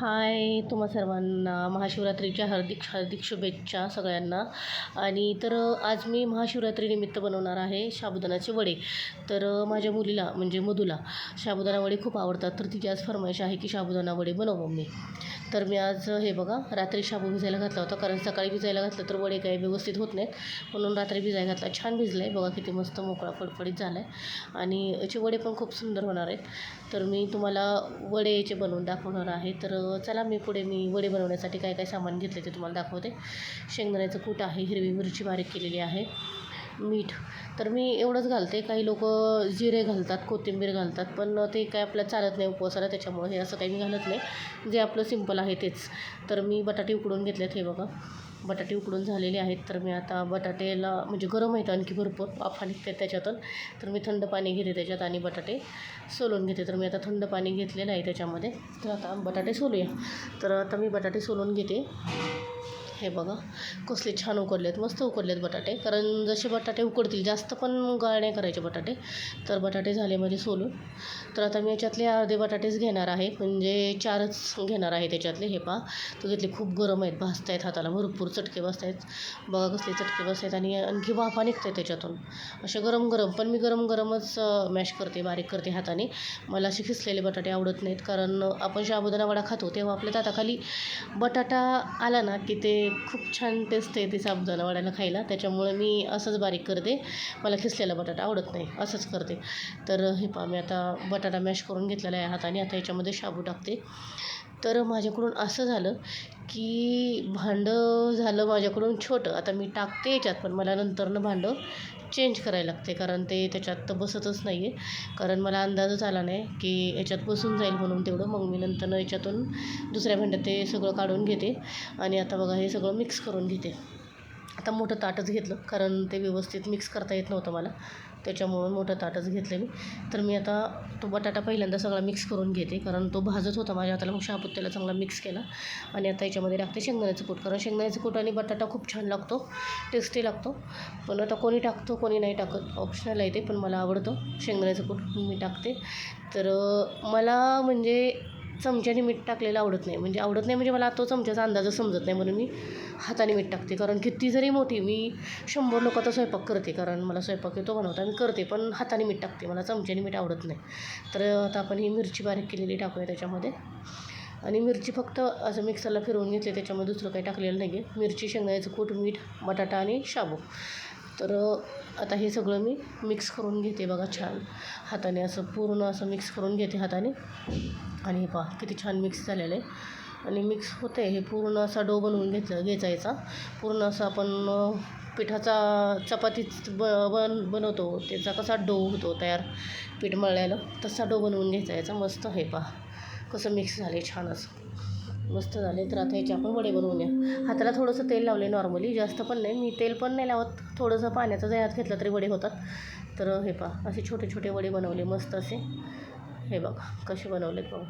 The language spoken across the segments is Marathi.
हाय तुम्हा सर्वांना. महाशिवरात्रीच्या हार्दिक हार्दिक शुभेच्छा सगळ्यांना. आणि तर आज मी महाशिवरात्रीनिमित्त बनवणार आहे शाबुदानाचे वडे. तर माझ्या मुलीला म्हणजे मधुला साबुदाणा वडे खूप आवडतात. तर तिची आज फरमाईश आहे की साबुदाणा वडे बनव मी तर मी आज हे बघा रात्री शाबू भिजायला घातला होता. कारण सकाळी भिजायला घातलं तर वडे काही व्यवस्थित होत नाहीत. म्हणून रात्री भिजायला घातला. छान भिजलं आहे बघा किती मस्त मोकळा फडफडीत झाला आहे आणि याचे वडे पण खूप सुंदर होणार आहेत. तर मी तुम्हाला वडे याचे बनवून दाखवणार आहे. तर चला मी पुढे मी वडे बनवण्यासाठी काय काय सामान घेतले ते तुम्हाला दाखवते. शेंगदाण्याचं कूट आहे हिरवी मिरची बारीक केलेली आहे मीठ. तर मी एवढंच घालते. काही लोक जिरे घालतात कोथिंबीर घालतात पण ते काय आपल्याला चालत नाही उपवासाला त्याच्यामुळे हे असं काही मी घालत नाही. जे आपलं सिंपल आहे तेच. तर मी बटाटे उकडून घेतलेत हे बघा. बटाटे उकडून झालेले आहेत. तर मी आता बटाट्याला म्हणजे गरम आहेत आणखी भरपूर वाफा निघते त्याच्यातून. तर मी थंड पाणी घेते त्याच्यात आणि बटाटे सोलून घेते. तर मी आता थंड पाणी घेतलेलं आहे त्याच्यामध्ये. तर आता बटाटे सोलूया. तर आता मी बटाटे सोलून घेते. हे बघा कसले छान उकडलेत मस्त उकडलेत बटाटे. कारण जसे बटाटे उकडतील जास्त पण गाळ नाही करायचे बटाटे. तर बटाटे झाले माझे सोलून. तर आता मी याच्यातले अर्धे बटाटेच घेणार आहे. म्हणजे चारच घेणार आहे त्याच्यातले हे पहा. तर घेतले खूप गरम आहेत भाजत आहेत हाताला. भरपूर चटके बसत आहेत बघा कसले चटके बसत आहेत आणि आणखी वाफा निघते त्याच्यातून. असे गरम गरम पण मी गरम गरमच मॅश करते बारीक करते हाताने. मला असे खिसलेले बटाटे आवडत नाहीत. कारण आपण शाबुदाना वडा खातो तेव्हा आपल्या दाताखाली बटाटा आला ना की ते खूप छान टेस्ट येते साबुदाणा वड्याला खायला. त्याच्यामुळे मी असंच बारीक करते. मला खिसलेला बटाटा आवडत नाही. असंच करते. तर हे पहा मी आता बटाटा मॅश करून घेतलेला आहे हाताने. आता याच्यामध्ये शाबू टाकते. तर माझ्याकडून असं झालं की भांडं झालं माझ्याकडून छोटं. आता मी टाकते याच्यात पण मला नंतरनं भांडं चेंज करायला लागते कारण ते त्याच्यात तर बसतच नाही आहे कारण मला अंदाजच आला नाही की याच्यात बसून जाईल म्हणून तेवढं. मग मी नंतरनं याच्यातून दुसऱ्या भांड्यात ते सगळं काढून घेते. आणि आता बघा हे सगळं मिक्स करून घेते. आता मोठं ताटच घेतलं कारण ते व्यवस्थित मिक्स करता येत नव्हतं मला. त्याच्यामुळं मोठं ताटच घेतलं मी. तर मी आता तो बटाटा पहिल्यांदा सगळा मिक्स करून घेते कारण तो भाजत होता माझ्या हाताला मग शाबूत चांगला मिक्स केला. आणि आता याच्यामध्ये टाकते शेंगदाण्याचं कूट कारण शेंगदाण्याचं कूट आणि बटाटा खूप छान लागतो टेस्टी लागतो. पण आता कोणी टाकतो कोणी नाही टाकत ऑप्शनल आहे ते पण मला आवडतं शेंगदाण्याचं कूट मी टाकते. तर मला म्हणजे चमच्याने मीठ टाकलेलं आवडत नाही. म्हणजे आवडत नाही म्हणजे मला तो चमच्याचा अंदाज समजत नाही म्हणून मी हाताने मीठ टाकते. कारण किती जरी मोठी मी शंभर लोकांचा स्वयंपाक करते. कारण मला स्वयंपाक येतो बनवता मी करते पण हाताने मीठ टाकते. मला चमच्याने मीठ आवडत नाही. तर आता आपण ही मिरची बारीक केलेली टाकूया त्याच्यामध्ये. आणि मिरची फक्त असं मिक्सरला फिरवून घेतली त्याच्यामध्ये दुसरं काही टाकलेलं नाही आहे मिरची शेंगदाण्याचं कूट मीठ बटाटा आणि शाबू. तर आता हे सगळं मी मिक्स करून घेते बघा छान. हाताने असं पूर्ण असं मिक्स करून घेते हाताने. आणि हे पहा किती छान मिक्स झालेलं आहे. आणि मिक्स होते हे पूर्ण असा डो बनवून घेतला घेचायचा. पूर्ण असं आपण पिठाचा चपातीच ब बन बनवतो. त्याचा कसा डो होतो तयार पीठ मळायला तसा डो बनवून घ्यायचा याचा मस्त हे पहा. कसं मिक्स झाले छान असं. मस्त झाले. तर आता याचे आपण वडे बनवूया हाताला थोडंसं तेल लावले नॉर्मली जास्त पण नाही. मी तेल पण नाही लावत. थोडंसं पाण्याचा जयात हात घेतला तरी वडे होतात. तर हे पहा. असे छोटे छोटे वडे बनवले. मस्त असे. हे बघा. कसे बनवलेत बघा.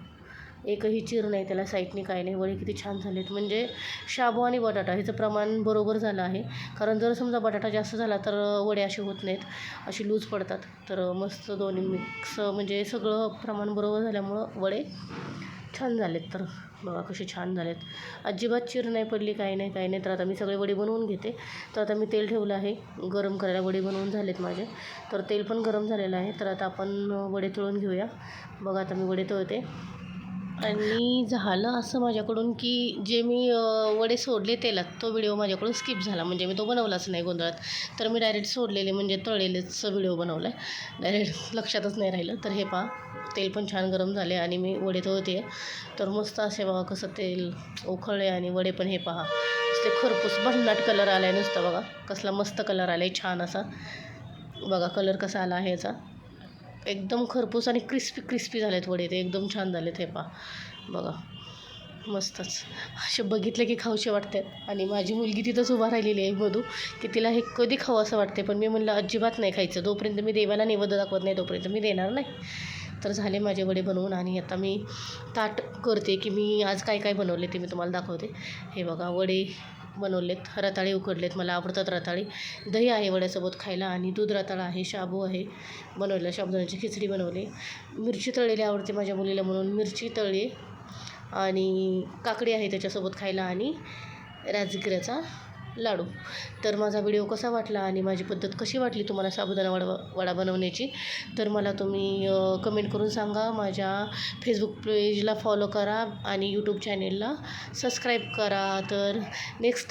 एकही चिर नाही. त्याला साईडने काय नाही. वडे किती छान झालेत. म्हणजे शाबू आणि बटाटा ह्याचं प्रमाण बरोबर झालं आहे. कारण जर समजा बटाटा जास्त झाला तर वडे असे होत नाहीत. असे लूज पडतात. तर मस्त दोन्ही मिक्स म्हणजे सगळं प्रमाण बरोबर झाल्यामुळं वडे छान झालेत तर. बघा कसे छान झालेत. अजिबात चिर नाही पडली काही नाही काही नाही. तर आता मी सगळे वडे बनवून घेते. तर आता मी तेल ठेवलं आहे. गरम करायला वडे बनवून झालेत माझे. तर तेल पण गरम झालेलं आहे. तर आता आपण वडे तळून घेऊया. बघा आता मी वडे तळते. आणि झालं असं माझ्याकडून की जे मी वडे सोडले तेलात तो व्हिडिओ माझ्याकडून स्किप झाला. म्हणजे मी तो बनवलाच नाही गोंधळात. तर मी डायरेक्ट सोडलेले म्हणजे तळलेलेच व्हिडिओ बनवला आहे डायरेक्ट लक्षातच नाही राहिलं. तर हे पहा तेल पण छान गरम झाले आणि मी वडे तळते. तर मस्त असे बघा कसं तेल उखळले आणि वडे पण हे पहा. ते खरपूस भन्नाट कलर आला आहे नुसता बघा. कसला मस्त कलर आला आहे छान असा. बघा कलर कसा आला आहे याचा. एकदम खरपूस आणि क्रिस्पी क्रिस्पी झालेत वडे ते. एकदम छान झालेत हे पहा. बघा. मस्तच. असे बघितले की खाऊशे वाटतात. आणि माझी मुलगी तिथंच उभा राहिलेली आहे मधू. की तिला हे कधी खावं असं वाटते पण मी म्हणलं अजिबात नाही खायचं. जोपर्यंत मी देवाला निवद दाखवत नाही. तोपर्यंत मी देणार नाही. तर झाले माझे वडे बनवून आणि आता मी ताट करते की मी आज काय काय बनवले ते मी तुम्हाला दाखवते. हे बघा वडे. बनवलेत रताळे उकडलेत मला आवडतात रताळे. दही आहे वड्यासोबत खायला आणि दूध रताळा आहे शाबू आहे बनवलेला शाबुदाण्याची खिचडी बनवली. मिरची तळलेली आवडते माझ्या मुलीला म्हणून. मिरची तळली आणि काकडी आहे त्याच्यासोबत खायला आणि राजगिऱ्याचा लाडू. तर माझा व्हिडिओ कसा वाटला आणि माझी पद्धत कशी वाटली तुम्हाला साबुदाणा वडा वडा बनवण्याची तर मला तुम्ही कमेंट करून सांगा. माझ्या फेसबुक पेजला फॉलो करा आणि यूट्यूब चॅनेलला सबस्क्राईब करा. तर नेक्स्ट